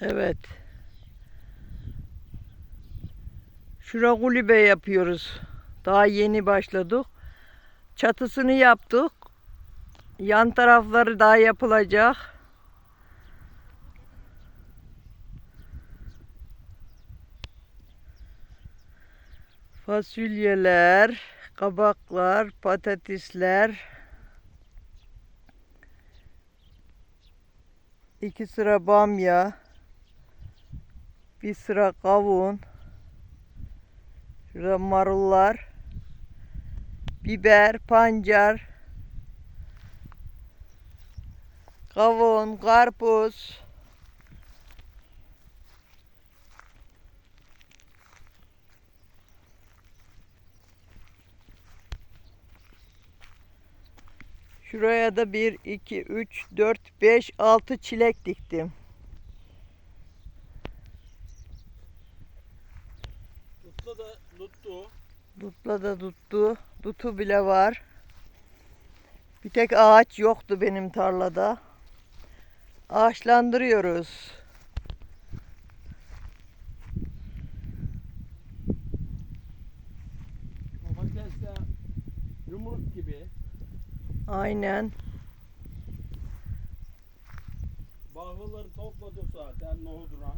Evet. Şura kulübe yapıyoruz. Daha yeni başladık. Çatısını yaptık. Yan tarafları daha yapılacak. Fasulyeler, kabaklar, patatesler. iki sıra bamya. Bir sıra kavun. Şurada marullar. Biber, pancar. Kavun, karpuz. Şuraya da 1, 2, 3, 4, 5, 6 çilek diktim. Tutla da tuttu. Dutla da tuttu. Dutu bile var. Bir tek ağaç yoktu benim tarlada. Ağaçlandırıyoruz. Domates de yumruk gibi. Aynen. Bahçeleri topladık zaten nohuduna.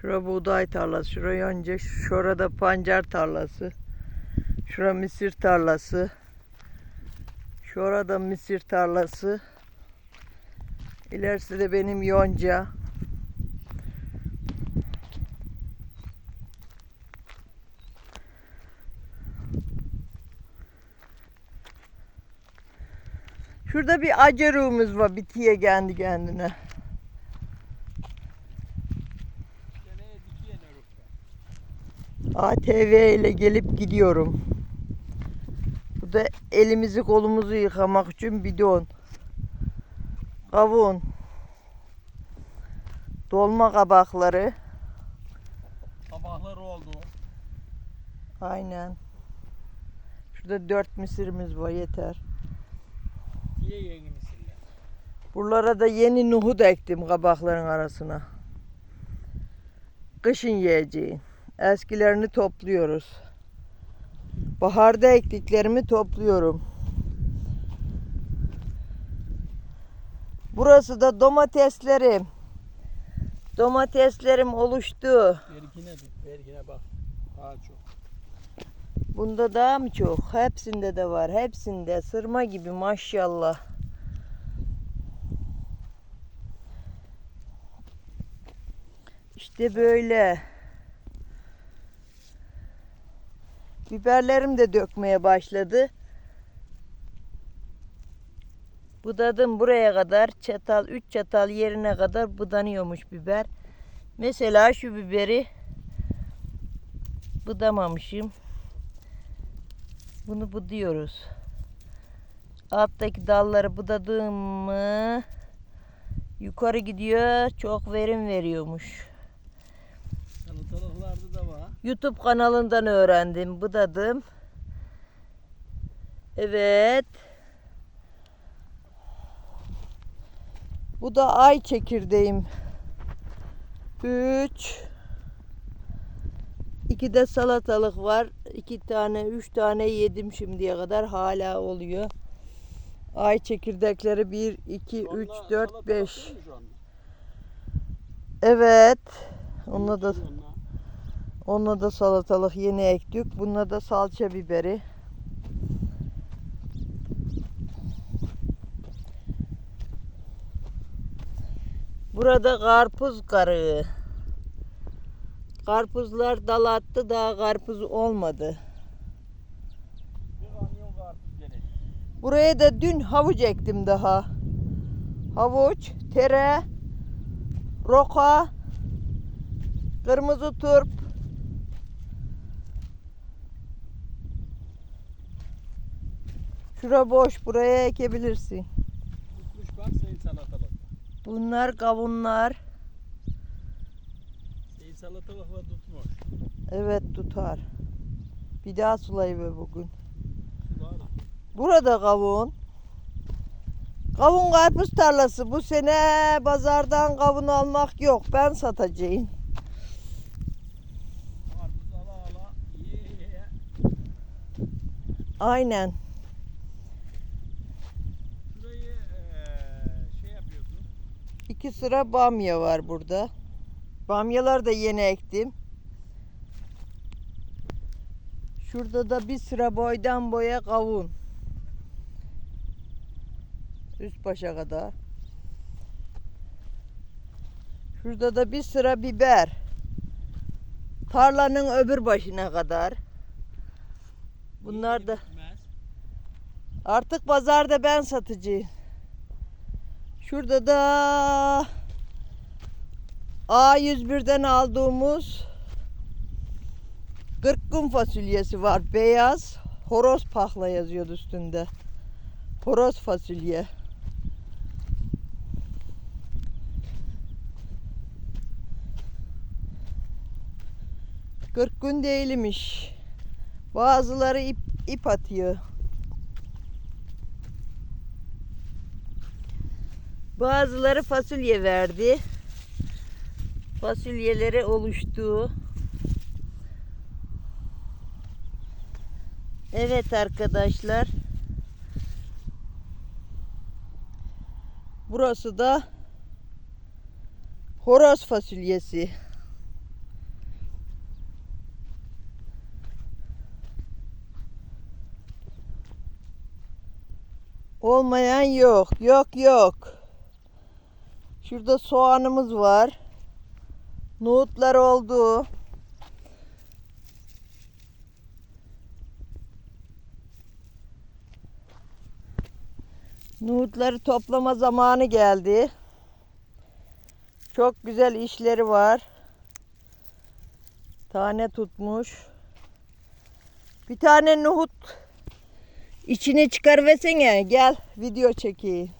Şura buğday tarlası. Şura yonca. Şurada pancar tarlası. Şura mısır tarlası. Şurada mısır tarlası. İlerisi de benim yonca. Şurada bir acarığımız var bitiye kendi kendine. ATV ile gelip gidiyorum. Bu da elimizi kolumuzu yıkamak için bidon. Kavun. Dolma kabakları. Sabahları oldu. Aynen. Şurada dört mısırımız var yeter. Diye yeni misille. Buralara da yeni nuhut ektim kabakların arasına. Kışın yiyeceğin. Eskilerini topluyoruz. Baharda ektiklerimi topluyorum. Burası da domateslerim. Domateslerim oluştu. Berkine tut. Berkine bak. Daha çok. Bunda daha mı çok? Hepsinde de var. Hepsinde. Sırma gibi maşallah. İşte böyle. Biberlerim de dökmeye başladı. Budadım buraya kadar. Çatal, 3 çatal yerine kadar budanıyormuş biber. Mesela şu biberi budamamışım. Bunu buduyoruz. Alttaki dalları budadığım mı yukarı gidiyor. Çok verim veriyormuş. YouTube kanalından öğrendim. Budadım. Evet. Bu da ay çekirdeğim. 3 İki de salatalık var. iki tane, üç tane yedim şimdiye kadar. Hala oluyor. Ay çekirdekleri 1, 2, 3, Onunla 4, salatalık 5. değil mi şu anda? Evet. Onunla da Onunla. da salatalık yeni ektik. Bununla da salça biberi. Burada karpuz karığı. Karpuzlar dal attı daha karpuz olmadı. Buraya da dün havuç ektim daha. Havuç, tere, roka, kırmızı turp. Şura boş, buraya ekebilirsin. Tutmuş bak senin salatalık. Bunlar kavunlar. Senin salatalıkla tutmuş. Evet tutar. Bir daha sulayıver bugün. Sular. Burada kavun. Kavun karpuz tarlası. Bu sene pazardan kavun almak yok. Ben satacağım. Karpuz ala ala. Ye ye ye. Aynen. İki sıra bamya var burada. Bamyalar da yeni ektim. Şurada da bir sıra boydan boya kavun. Üst başa kadar. Şurada da bir sıra biber. Tarlanın öbür başına kadar. Bunlar da. Artık pazarda ben satıcıyım. Şurada da A101'den aldığımız 40 gün fasulyesi var. Beyaz horoz pahla yazıyordu üstünde. Horoz fasulye. Kırk gün değilmiş. Bazıları ip, ip atıyor. Bazıları fasulye verdi. Fasulyeleri oluştu. Evet arkadaşlar. Burası da horoz fasulyesi. Olmayan yok. Yok yok. Şurada soğanımız var. Nohutlar oldu. Nohutları toplama zamanı geldi. Çok güzel işleri var. Tane tutmuş. Bir tane nohut içini çıkarıversene. Gel video çekeyim.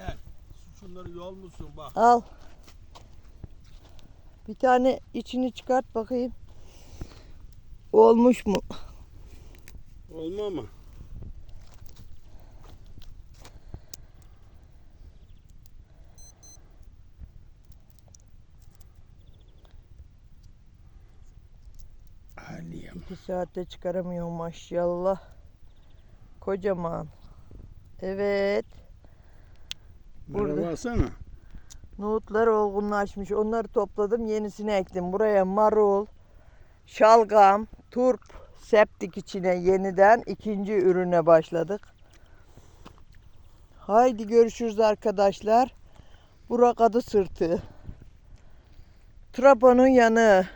Gel. Şunları yol musun bak. Al. Bir tane içini çıkart bakayım. Olmuş mu? Olma mı? Aliyem. İki saatte çıkaramıyorum maşallah. Kocaman. Evet. Burada. Burada. Baksana. Nohutlar olgunlaşmış. Onları topladım. Yenisini ektim. Buraya marul, şalgam, turp septik içine yeniden ikinci ürüne başladık. Haydi görüşürüz arkadaşlar. Burak adı sırtı. Traponun yanı.